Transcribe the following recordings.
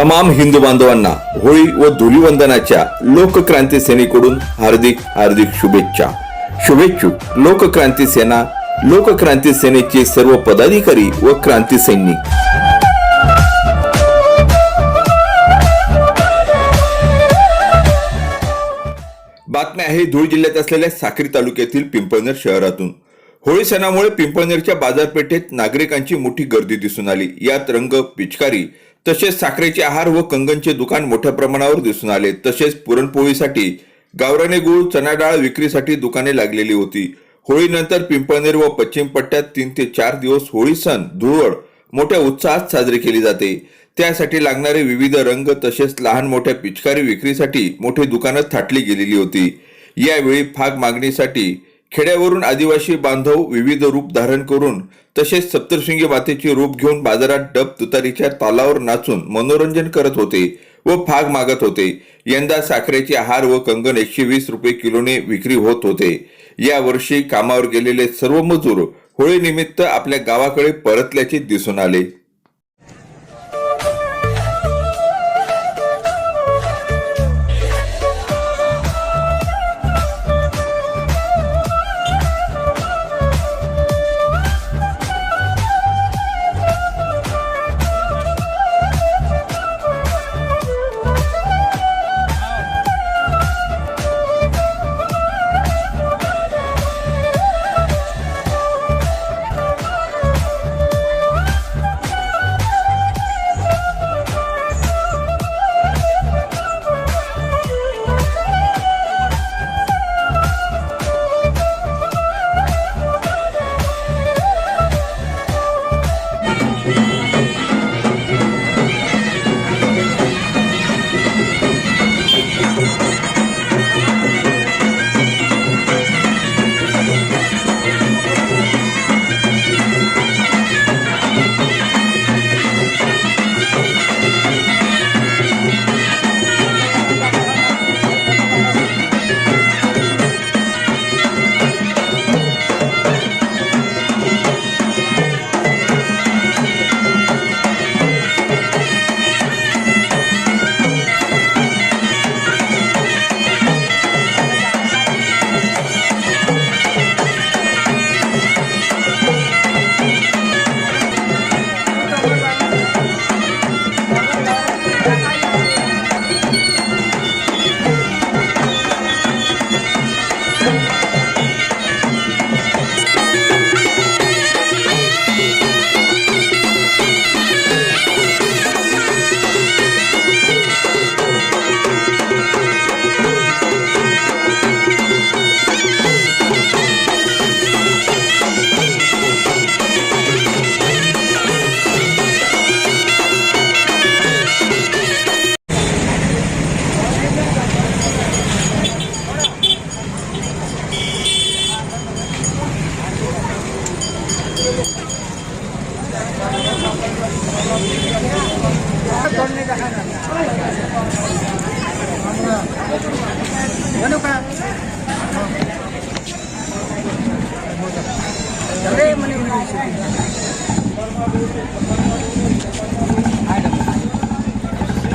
तमाम हिंदू बांधवांना होळी व धुलीवंदनाच्या लोकक्रांती सेनेकडून हार्दिक हार्दिक शुभेच्छा. शुभेच्छुक लोकक्रांती सेना लोकक्रांती सेनेचे सर्व पदाधिकारी व क्रांती सैनिक. बातम्या आहे धुळे जिल्ह्यात असलेल्या साक्री तालुक्यातील पिंपळनेर शहरातून. होळी सणामुळे पिंपळनेरच्या बाजारपेठेत नागरिकांची मोठी गर्दी दिसून आली. यात रंग पिचकारी तसेच साखरेचे आहार व कंगनचे दुकान मोठ्या प्रमाणावर दिसून आले. तसेच पुरणपोळीसाठी गावराने गुळ चणा डाळ विक्रीसाठी दुकाने लागलेली होती. होळीनंतर पिंपळनेर व पश्चिम पट्ट्यात तीन ते चार दिवस होळी सण धुळवड मोठ्या उत्साहात साजरी केली जाते. त्यासाठी लागणारे विविध रंग तसेच लहान मोठ्या पिचकारी विक्रीसाठी मोठी दुकानं थाटली गेलेली होती. यावेळी फाग मागणीसाठी खेड्यावरून आदिवासी बांधव विविध रूप धारण करून तसेच सप्तशृंगी मातेचे रूप घेऊन बाजारात डब तुतारीच्या तालावर नाचून मनोरंजन करत होते व फाग मागत होते. यंदा साखरेचे हार व कंगन एकशे वीस रुपये किलोने विक्री होत होते. या वर्षी कामावर गेलेले सर्व मजूर होळीनिमित्त आपल्या गावाकडे परतल्याचे दिसून आले.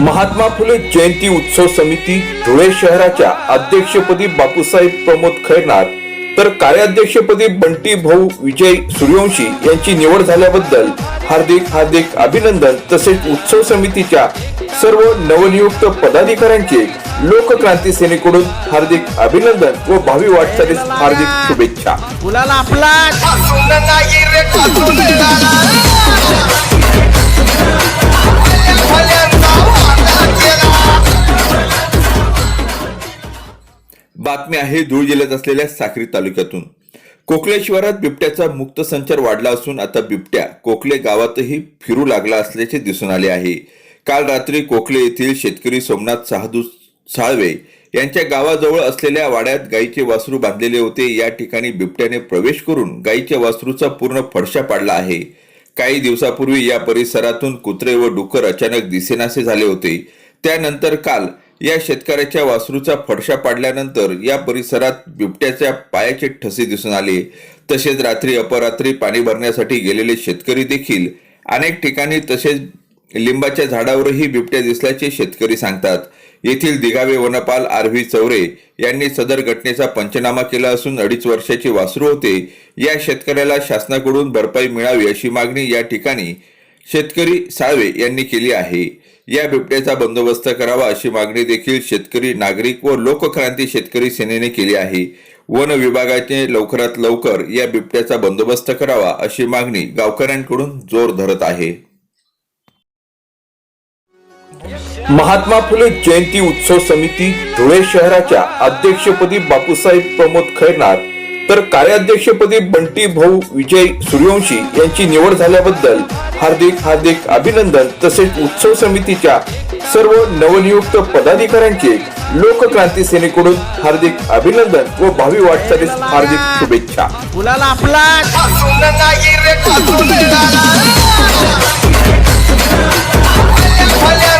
महात्मा फुले जयंती उत्सव समिती धुळे शहराच्या अध्यक्षपदी बापूसाहेब प्रमोद खैरनार. तर कार्याध्यक्षपदी बंटी भाऊ विजय सूर्यवंशी यांची निवड झाल्याबद्दल हार्दिक हार्दिक अभिनंदन तसेच उत्सव समितीच्या सर्व नवनियुक्त पदाधिकाऱ्यांचे लोकक्रांती सेनेकडून हार्दिक अभिनंदन व भावी वाटचालीस हार्दिक शुभेच्छा. मुलाला आपला बातमी आहे धुळे जिल्ह्यात असलेल्या साक्री तालुक्यातून. कोकले शिवारात बिबट्याचा मुक्त संचार वाढला असून आता बिबट्या कोकले गावातही फिरू लागला असल्याचे दिसून आले आहे. काल रात्री कोकले येथील शेतकरी सोमनाथ साधू साळवे यांच्या गावाजवळ असलेल्या वाड्यात गायीचे वासरू बांधलेले होते. या ठिकाणी बिबट्याने प्रवेश करून गायीच्या वासरूचा पूर्ण फडशा पाडला आहे. काही दिवसापूर्वी या परिसरातून कुत्रे व डुकर अचानक दिसेनासे झाले होते. त्यानंतर काल या शेतकऱ्याच्या वासरूचा फडशा पाडल्यानंतर या परिसरात बिबट्याच्या पायाचे ठसे दिसून आले. तसेच रात्री अपरात्री पाणी भरण्यासाठी गेलेले शेतकरी देखील अनेक ठिकाणी तसेच लिंबाच्या झाडावरही बिबट्या दिसल्याचे शेतकरी सांगतात. येथील दिघावे वनपाल आर व्ही चौरे यांनी सदर घटनेचा पंचनामा केला असून अडीच वर्षाची वासरू होते. या शेतकऱ्याला शासनाकडून भरपाई मिळावी अशी मागणी या ठिकाणी शेतकरी साळवे यांनी केली आहे. या बिबट्याचा बंदोबस्त करावा अशी मागणी देखील शेतकरी नागरिक व लोकक्रांती शेतकरी सेनेने केली आहे. वन विभागाने लवकरात लवकर या बिबट्याचा बंदोबस्त करावा अशी मागणी गावकऱ्यांकडून जोर धरत आहे. महात्मा फुले जयंती उत्सव समिती धुळे शहराच्या अध्यक्षपदी बापूसाहेब प्रमोद खैरनार तर कार्याध्यक्षपदी बंटी भाऊ विजय सूर्यवंशी यांची निवड झाल्याबद्दल हार्दिक हार्दिक अभिनंदन तसेच उत्सव समितीच्या सर्व नवनियुक्त पदाधिकाऱ्यांचे लोकक्रांती सेनेकडून हार्दिक अभिनंदन व भावी वाटचालीस हार्दिक शुभेच्छा. मुलाला आपला आपली